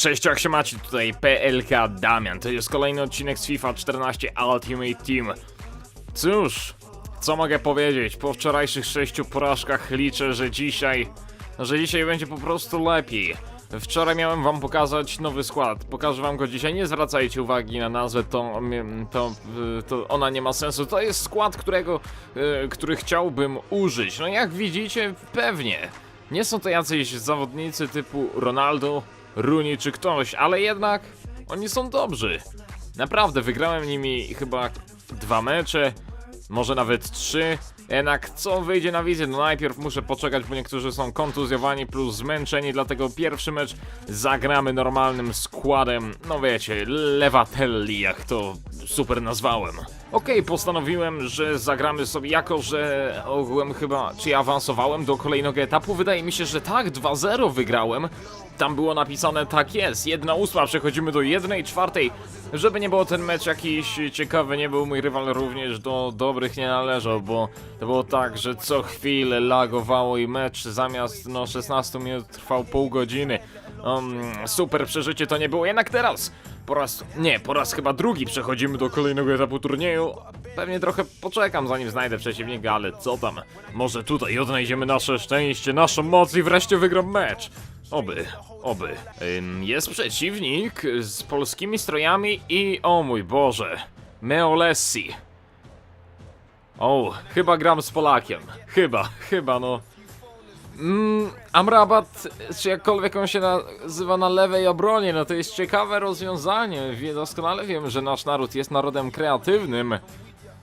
Cześć, jak się macie? Tutaj PLK Damian. To jest kolejny odcinek z FIFA 14 Ultimate Team. Cóż, co mogę powiedzieć? Po wczorajszych sześciu porażkach liczę, że dzisiaj, że dzisiaj będzie po prostu lepiej. Wczoraj miałem wam pokazać nowy skład. Pokażę wam go dzisiaj. Nie zwracajcie uwagi na nazwę, to, to, to ona nie ma sensu. To jest skład, którego, e, który chciałbym użyć. No jak widzicie, pewnie. Nie są to jacyś zawodnicy typu Ronaldo, Rooney czy ktoś, ale jednak oni są dobrzy. Naprawdę, wygrałem nimi chyba dwa mecze, może nawet trzy. Jednak co wyjdzie na wizję? No najpierw muszę poczekać, bo niektórzy są kontuzjowani plus zmęczeni, dlatego pierwszy mecz zagramy normalnym składem. No wiecie, Lewatelli, jak to super nazwałem. Okej, postanowiłem, że zagramy sobie, jako że ogółem chyba, czy ja awansowałem do kolejnego etapu? Wydaje mi się, że tak, 2-0 wygrałem. Tam było napisane tak jest, jedna ósma, przechodzimy do jednej czwartej. Żeby nie było ten mecz jakiś ciekawy, nie był mój rywal również do dobrych nie należał, bo to było tak, że co chwilę lagowało i mecz zamiast no 16 minut trwał pół godziny. Um, super przeżycie to nie było, jednak teraz po raz, nie, po raz chyba drugi przechodzimy do kolejnego etapu turnieju. Pewnie trochę poczekam zanim znajdę przeciwnika, ale co tam? Może tutaj odnajdziemy nasze szczęście, naszą moc i wreszcie wygram mecz. Oby, oby. Ym, jest przeciwnik z polskimi strojami i o mój Boże, Meolessi. O, chyba gram z Polakiem. Chyba, chyba no. Mm, Amrabat, czy jakkolwiek on się nazywa na lewej obronie, no to jest ciekawe rozwiązanie. Wie, doskonale wiem, że nasz naród jest narodem kreatywnym.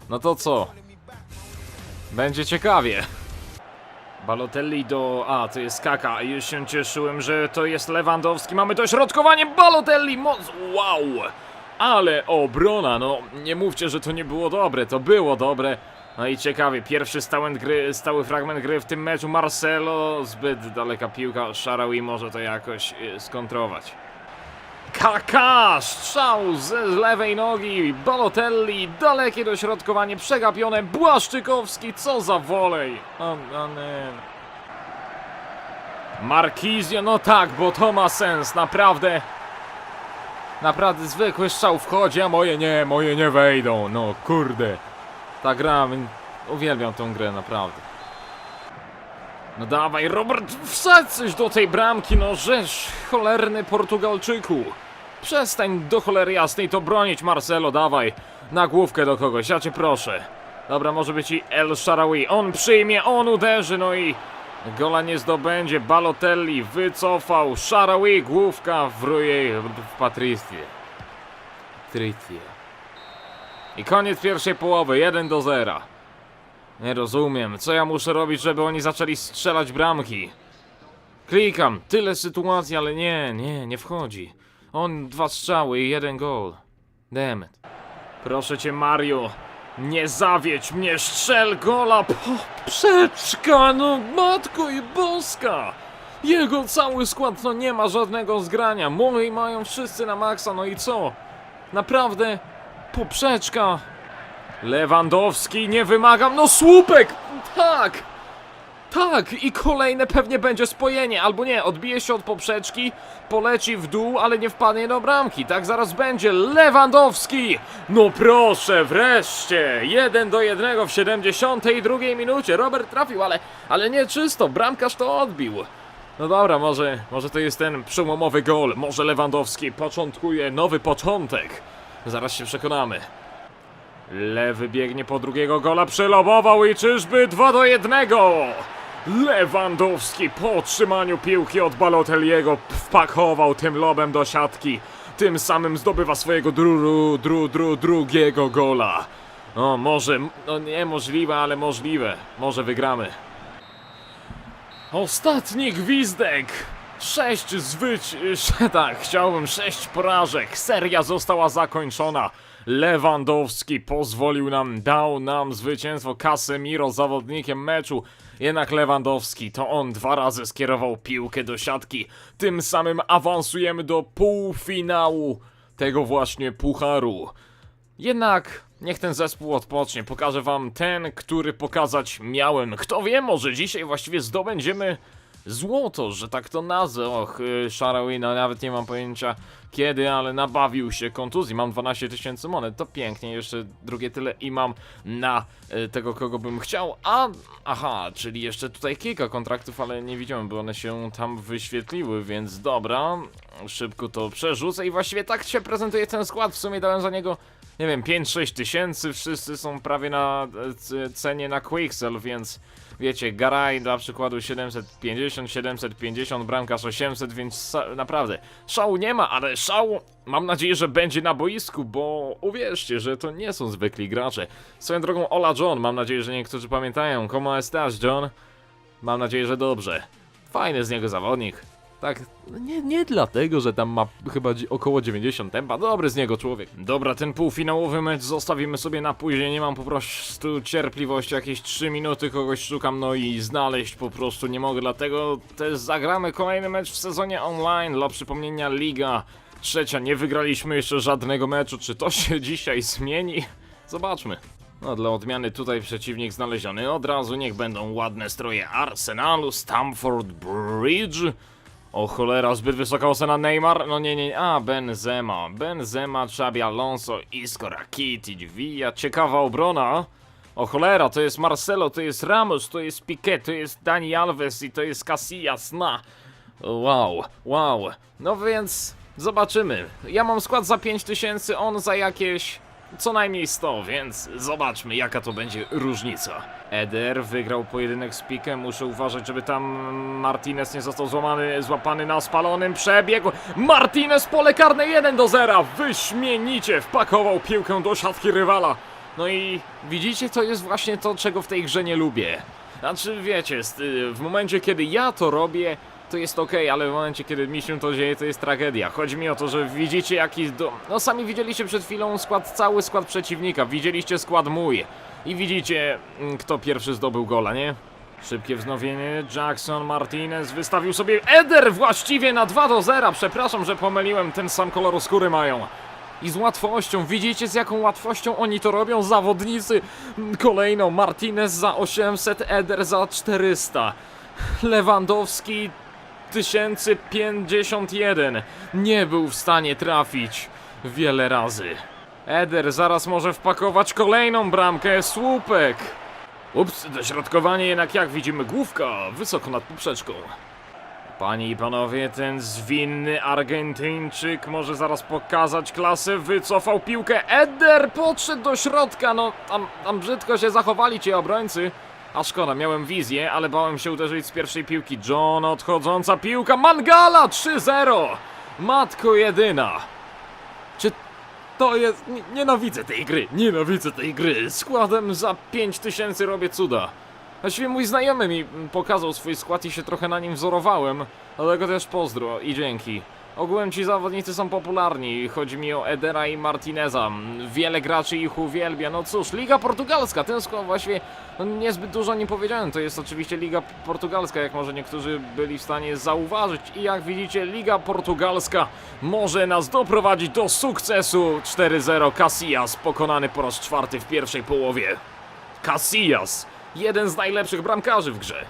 No to co? Będzie ciekawie. Balotelli do... A, to jest Kaka. Już się cieszyłem, że to jest Lewandowski. Mamy to środkowanie Balotelli! Moc... Wow! Ale obrona, no nie mówcie, że to nie było dobre. To było dobre. No i ciekawie, pierwszy stały, gry, stały fragment gry w tym meczu Marcelo, zbyt daleka piłka, Sharawi może to jakoś y, skontrować. Kaka! Strzał z lewej nogi, Balotelli, dalekie dośrodkowanie, przegapione, Błaszczykowski, co za wolej! O, o nie. Markizio, no tak, bo to ma sens, naprawdę. Naprawdę zwykły strzał wchodzi, a moje nie, moje nie wejdą, no kurde. Ta gra, uwielbiam tą grę, naprawdę. No dawaj, Robert, wsadź coś do tej bramki, no rzecz, cholerny Portugalczyku. Przestań do cholery jasnej to bronić, Marcelo, dawaj. Na główkę do kogoś, ja cię proszę. Dobra, może być i El Sharawi. On przyjmie, on uderzy, no i... Gola nie zdobędzie, Balotelli wycofał, Sharawi, główka wruje w Patricie. Patricie. I koniec pierwszej połowy, 1 do 0. Nie rozumiem, co ja muszę robić, żeby oni zaczęli strzelać bramki? Klikam, tyle sytuacji, ale nie, nie, nie wchodzi. On dwa strzały i jeden gol. Demet. Proszę cię, Mario, nie zawiedź mnie, strzel gola! Poprzeczka, no matko i boska! Jego cały skład, no nie ma żadnego zgrania. Moi mają wszyscy na maksa, no i co? Naprawdę? Poprzeczka! Lewandowski, nie wymagam, no słupek! Tak! Tak, i kolejne pewnie będzie spojenie, albo nie, odbije się od poprzeczki, poleci w dół, ale nie wpadnie do bramki. Tak zaraz będzie. Lewandowski! No proszę, wreszcie! Jeden do jednego w 72 minucie. Robert trafił, ale, ale nie czysto, bramkarz to odbił. No dobra, może, może to jest ten przełomowy gol. Może Lewandowski początkuje nowy początek. Zaraz się przekonamy. Lewy biegnie po drugiego gola, przelobował i czyżby 2 do 1! Lewandowski po otrzymaniu piłki od Balotelliego wpakował tym lobem do siatki. Tym samym zdobywa swojego dru, dru, dru, drugiego gola. No może, no niemożliwe, ale możliwe. Może wygramy. Ostatni gwizdek! Sześć zwyć... tak, chciałbym sześć porażek. Seria została zakończona. Lewandowski pozwolił nam, dał nam zwycięstwo. Casemiro zawodnikiem meczu. Jednak Lewandowski to on dwa razy skierował piłkę do siatki. Tym samym awansujemy do półfinału tego właśnie pucharu. Jednak niech ten zespół odpocznie. Pokażę wam ten, który pokazać miałem. Kto wie, może dzisiaj właściwie zdobędziemy złoto, że tak to nazwę. Och, y, Sharaway, no nawet nie mam pojęcia kiedy, ale nabawił się kontuzji. Mam 12 tysięcy monet, to pięknie, jeszcze drugie tyle i mam na y, tego, kogo bym chciał. A, aha, czyli jeszcze tutaj kilka kontraktów, ale nie widziałem, bo one się tam wyświetliły, więc dobra. Szybko to przerzucę i właściwie tak się prezentuje ten skład. W sumie dałem za niego nie wiem, 5-6 tysięcy, wszyscy są prawie na e, cenie na Quixel, więc wiecie, Garay dla przykładu 750, 750, bramkarz 800, więc naprawdę szału nie ma, ale szału mam nadzieję, że będzie na boisku, bo uwierzcie, że to nie są zwykli gracze. Swoją drogą Ola John, mam nadzieję, że niektórzy pamiętają. Como estás, John? Mam nadzieję, że dobrze. Fajny z niego zawodnik. Tak, nie, nie dlatego, że tam ma chyba około 90 tempa, dobry z niego człowiek. Dobra, ten półfinałowy mecz zostawimy sobie na później, nie mam po prostu cierpliwości, jakieś 3 minuty kogoś szukam, no i znaleźć po prostu nie mogę, dlatego też zagramy kolejny mecz w sezonie online, dla przypomnienia Liga Trzecia, nie wygraliśmy jeszcze żadnego meczu, czy to się dzisiaj zmieni? Zobaczmy. No dla odmiany tutaj przeciwnik znaleziony od razu, niech będą ładne stroje Arsenalu, Stamford Bridge. O cholera, zbyt wysoka ocena Neymar? No nie, nie, a Benzema, Benzema, Xabi Alonso, Isco Rakitic, Villa, ciekawa obrona. O cholera, to jest Marcelo, to jest Ramos, to jest Piqué, to jest Dani Alves i to jest Casillas, na. Wow, wow. No więc zobaczymy. Ja mam skład za 5000, on za jakieś co najmniej 100, więc zobaczmy jaka to będzie różnica. Eder wygrał pojedynek z Pikiem, muszę uważać, żeby tam Martinez nie został złamany, złapany na spalonym przebiegu. Martinez pole karne 1 do 0, wyśmienicie wpakował piłkę do siatki rywala. No i widzicie, to jest właśnie to, czego w tej grze nie lubię. Znaczy, wiecie, w momencie, kiedy ja to robię, to jest ok, ale w momencie, kiedy mi się to dzieje, to jest tragedia. Chodzi mi o to, że widzicie jaki... Do... No sami widzieliście przed chwilą skład, cały skład przeciwnika, widzieliście skład mój. I widzicie, mm, kto pierwszy zdobył gola, nie? Szybkie wznowienie, Jackson Martinez wystawił sobie Eder właściwie na 2 do 0. Przepraszam, że pomyliłem, ten sam kolor skóry mają. I z łatwością, widzicie z jaką łatwością oni to robią, zawodnicy. Mm, Kolejno Martinez za 800, Eder za 400. Lewandowski 1051 nie był w stanie trafić wiele razy. Eder zaraz może wpakować kolejną bramkę, słupek. Ups, dośrodkowanie jednak jak widzimy główka wysoko nad poprzeczką. Panie i panowie, ten zwinny Argentyńczyk może zaraz pokazać klasę, wycofał piłkę, Eder podszedł do środka, no tam, tam brzydko się zachowali ci obrońcy. A szkoda, miałem wizję, ale bałem się uderzyć z pierwszej piłki. John, odchodząca piłka, Mangala 3-0! Matko jedyna! Czy to jest... nie- Nienawidzę tej gry, nienawidzę tej gry. Składem za 5000 robię cuda. Właściwie mój znajomy mi pokazał swój skład i się trochę na nim wzorowałem, dlatego też pozdro i dzięki. Ogółem ci zawodnicy są popularni, chodzi mi o Edera i Martineza. Wiele graczy ich uwielbia. No cóż, Liga Portugalska, skład właściwie no, niezbyt dużo nie powiedziałem. To jest oczywiście Liga Portugalska, jak może niektórzy byli w stanie zauważyć. I jak widzicie, Liga Portugalska może nas doprowadzić do sukcesu. 4-0 Casillas pokonany po raz czwarty w pierwszej połowie. Casillas, jeden z najlepszych bramkarzy w grze.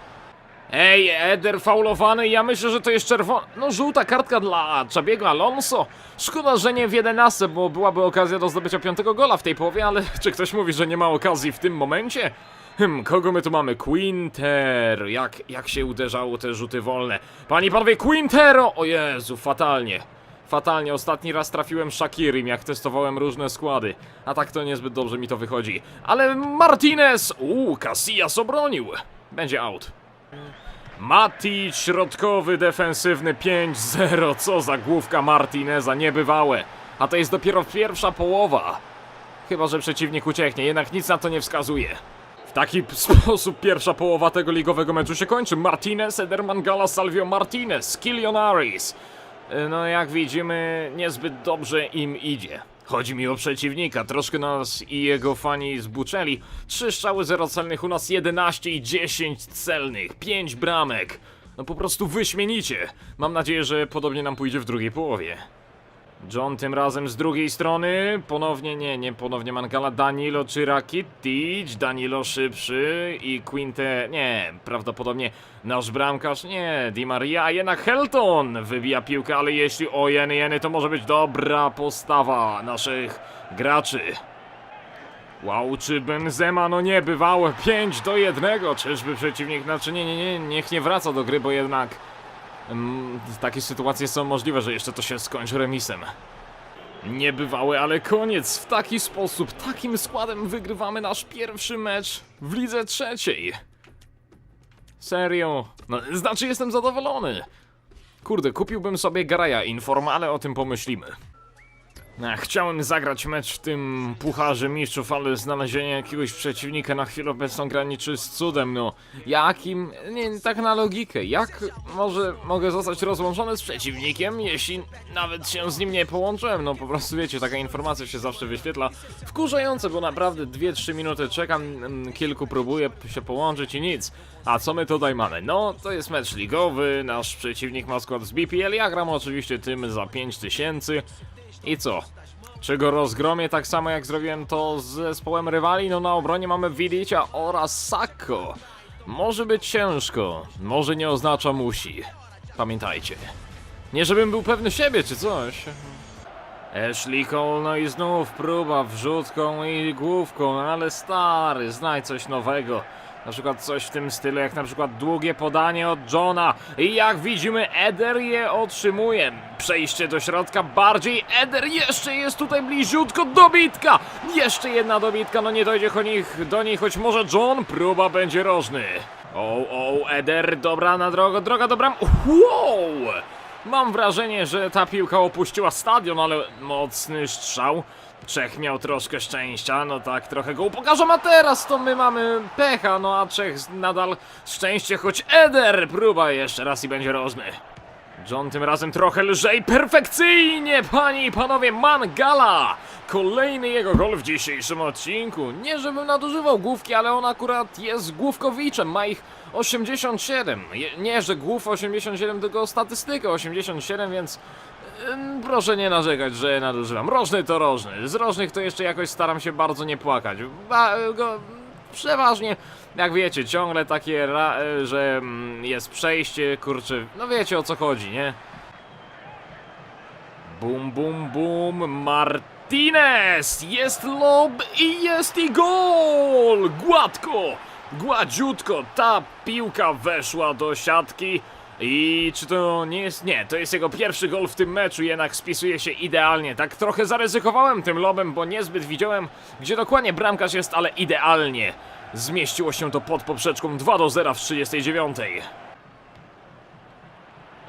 Ej, Eder faulowany, ja myślę, że to jest czerwona. No, żółta kartka dla Czabiego Alonso. Szkoda, że nie w 11, bo byłaby okazja do zdobycia piątego gola w tej połowie, ale czy ktoś mówi, że nie ma okazji w tym momencie? Hmm, kogo my tu mamy? Quinter. Jak, jak się uderzało te rzuty wolne? Pani panowie, Quintero! O Jezu, fatalnie. Fatalnie, ostatni raz trafiłem Shakirim, jak testowałem różne składy. A tak to niezbyt dobrze mi to wychodzi. Ale Martinez! Uuu, Casillas obronił. Będzie out. Mati, środkowy, defensywny 5-0. Co za główka Martineza, niebywałe. A to jest dopiero pierwsza połowa. Chyba, że przeciwnik ucieknie, jednak nic na to nie wskazuje. W taki sposób pierwsza połowa tego ligowego meczu się kończy. Martinez, Ederman Gala, Salvio Martinez, Kilionaris. No jak widzimy, niezbyt dobrze im idzie. Chodzi mi o przeciwnika, troszkę nas i jego fani zbuczeli. Trzy strzały zero celnych, u nas 11 i 10 celnych, 5 bramek. No po prostu wyśmienicie. Mam nadzieję, że podobnie nam pójdzie w drugiej połowie. John tym razem z drugiej strony, ponownie nie, nie ponownie Mangala, Danilo czy Rakitic, Danilo szybszy i Quinte, nie, prawdopodobnie nasz bramkarz, nie, Di Maria, a jednak Helton wybija piłkę, ale jeśli o jeny, jeny, to może być dobra postawa naszych graczy. Wow, czy Benzema, no nie, bywało 5 do 1, czyżby przeciwnik, znaczy nie, nie, nie, niech nie wraca do gry, bo jednak takie sytuacje są możliwe, że jeszcze to się skończy remisem. Niebywały, ale koniec. W taki sposób, takim składem wygrywamy nasz pierwszy mecz w lidze trzeciej. Serio? No, znaczy jestem zadowolony. Kurde, kupiłbym sobie Garaja Inform, ale o tym pomyślimy. Chciałem zagrać mecz w tym Pucharze Mistrzów, ale znalezienie jakiegoś przeciwnika na chwilę obecną graniczy z cudem, no. Jakim? Nie, tak na logikę. Jak może mogę zostać rozłączony z przeciwnikiem, jeśli nawet się z nim nie połączyłem? No po prostu wiecie, taka informacja się zawsze wyświetla. Wkurzające, bo naprawdę 2-3 minuty czekam, mm, kilku próbuję się połączyć i nic. A co my tutaj mamy? No, to jest mecz ligowy, nasz przeciwnik ma skład z BPL, ja gram oczywiście tym za 5000. I co? Czy go rozgromię tak samo jak zrobiłem to z zespołem rywali? No na obronie mamy Vidicia oraz Sacco. Może być ciężko, może nie oznacza musi. Pamiętajcie. Nie żebym był pewny siebie czy coś. Ashley Cole, no i znów próba wrzutką i główką, ale stary, znaj coś nowego. Na przykład coś w tym stylu, jak na przykład długie podanie od Johna. I jak widzimy, Eder je otrzymuje. Przejście do środka bardziej. Eder jeszcze jest tutaj bliziutko. Dobitka! Jeszcze jedna dobitka, no nie dojdzie do nich, do niej, choć może John. Próba będzie rożny. O, o, Eder, dobra na drogę, droga do bram. Wow! Mam wrażenie, że ta piłka opuściła stadion, ale mocny strzał. Czech miał troszkę szczęścia, no tak, trochę go upokarzą, a teraz to my mamy pecha, no a Czech nadal szczęście, choć Eder próba jeszcze raz i będzie rożny. John tym razem trochę lżej, perfekcyjnie, panie i panowie, Mangala! Kolejny jego gol w dzisiejszym odcinku. Nie żebym nadużywał główki, ale on akurat jest główkowiczem, ma ich 87. Je, nie, że głów 87, tylko statystykę 87, więc proszę nie narzekać, że nadużywam. Rożny to rożny. Z rożnych to jeszcze jakoś staram się bardzo nie płakać. Ba, go, przeważnie, jak wiecie, ciągle takie, ra, e, że mm, jest przejście, kurczę, no wiecie o co chodzi, nie? Bum, bum, bum, Martinez! Jest lob i jest i gol! Gładko, gładziutko, ta piłka weszła do siatki. I czy to nie jest... Nie, to jest jego pierwszy gol w tym meczu, jednak spisuje się idealnie. Tak trochę zaryzykowałem tym lobem, bo niezbyt widziałem, gdzie dokładnie bramkarz jest, ale idealnie. Zmieściło się to pod poprzeczką 2 do 0 w 39.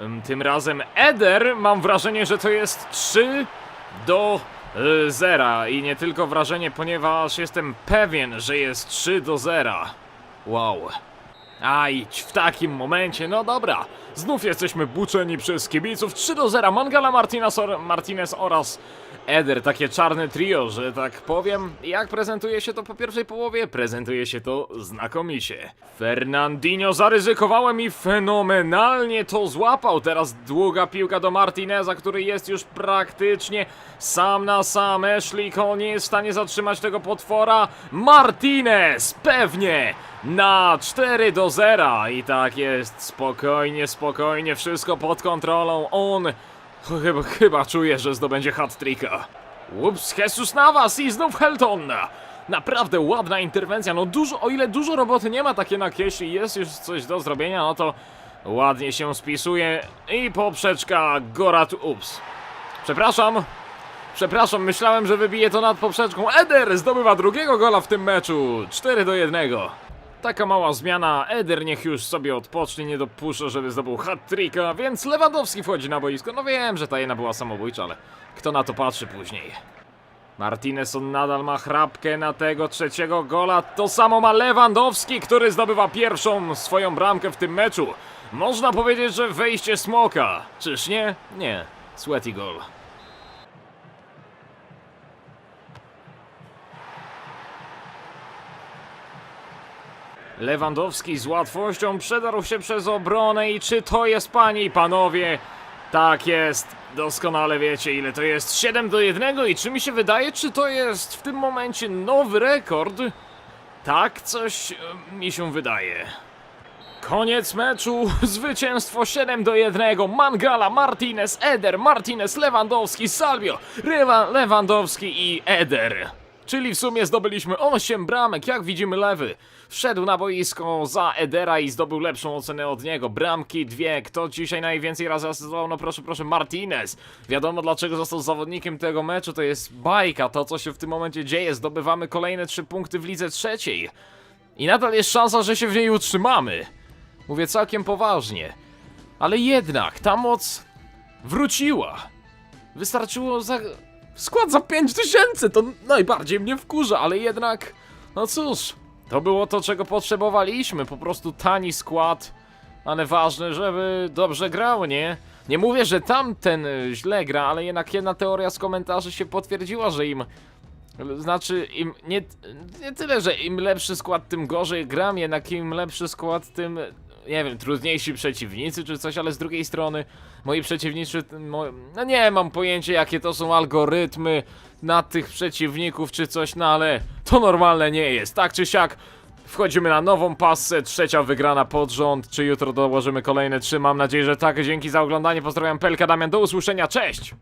Ym, Tym razem Eder, mam wrażenie, że to jest 3 do 0. I nie tylko wrażenie, ponieważ jestem pewien, że jest 3 do 0. Wow. A idź w takim momencie, no dobra. Znów jesteśmy buczeni przez kibiców 3 do 0. Mangala Martinez, or Martinez oraz Eder, takie czarne trio, że tak powiem. Jak prezentuje się to po pierwszej połowie? Prezentuje się to znakomicie. Fernandinho zaryzykowałem i fenomenalnie to złapał. Teraz długa piłka do Martineza, który jest już praktycznie sam na sam. Ashley Cole nie jest w stanie zatrzymać tego potwora. Martinez pewnie na 4 do 0. I tak jest, spokojnie, spokojnie, wszystko pod kontrolą. On chyba, chyba czuje, że zdobędzie hat-tricka. Ups, Jesus Navas i znów Helton. Naprawdę ładna interwencja, no dużo, o ile dużo roboty nie ma takie na jeśli jest już coś do zrobienia, no to ładnie się spisuje i poprzeczka Gorat, ups. Przepraszam, Przepraszam, myślałem, że wybije to nad poprzeczką. Eder zdobywa drugiego gola w tym meczu. 4 do 1. Taka mała zmiana. Eder niech już sobie odpocznie, nie dopuszcza, żeby zdobył hat-tricka, więc Lewandowski wchodzi na boisko. No wiem, że ta jedna była samobójcza, ale kto na to patrzy później? Martinez on nadal ma chrapkę na tego trzeciego gola. To samo ma Lewandowski, który zdobywa pierwszą swoją bramkę w tym meczu. Można powiedzieć, że wejście smoka. Czyż nie? Nie. Sweaty goal. Lewandowski z łatwością przedarł się przez obronę i czy to jest panie i panowie? Tak jest. doskonale wiecie ile to jest 7 do 1 i czy mi się wydaje, czy to jest w tym momencie nowy rekord? Tak, coś e, mi się wydaje. Koniec meczu, zwycięstwo 7 do 1, Mangala, Martinez, Eder, Martinez, Lewandowski, Salvio, Rywa, Lewandowski i Eder. Czyli w sumie zdobyliśmy 8 bramek, jak widzimy lewy. Wszedł na boisko za Edera i zdobył lepszą ocenę od niego. Bramki dwie, kto dzisiaj najwięcej razy asystował? No proszę, proszę, Martinez. Wiadomo dlaczego został zawodnikiem tego meczu, to jest bajka, to co się w tym momencie dzieje. Zdobywamy kolejne 3 punkty w lidze trzeciej. I nadal jest szansa, że się w niej utrzymamy. Mówię całkiem poważnie. Ale jednak ta moc wróciła. Wystarczyło za. Skład za 5000 to najbardziej mnie wkurza, ale jednak. No cóż, to było to, czego potrzebowaliśmy. Po prostu tani skład, ale ważne, żeby dobrze grał, nie? Nie mówię, że tamten y, źle gra, ale jednak jedna teoria z komentarzy się potwierdziła, że im znaczy, im nie, nie tyle, że im lepszy skład, tym gorzej gram, jednak im lepszy skład, tym, nie wiem, trudniejsi przeciwnicy czy coś, ale z drugiej strony moi przeciwnicy, mo, no nie mam pojęcia jakie to są algorytmy na tych przeciwników czy coś, no ale to normalne nie jest, tak czy siak. Wchodzimy na nową pasę, trzecia wygrana pod rząd. Czy jutro dołożymy kolejne trzy? Mam nadzieję, że tak. Dzięki za oglądanie. Pozdrawiam Pelka Damian. Do usłyszenia. Cześć!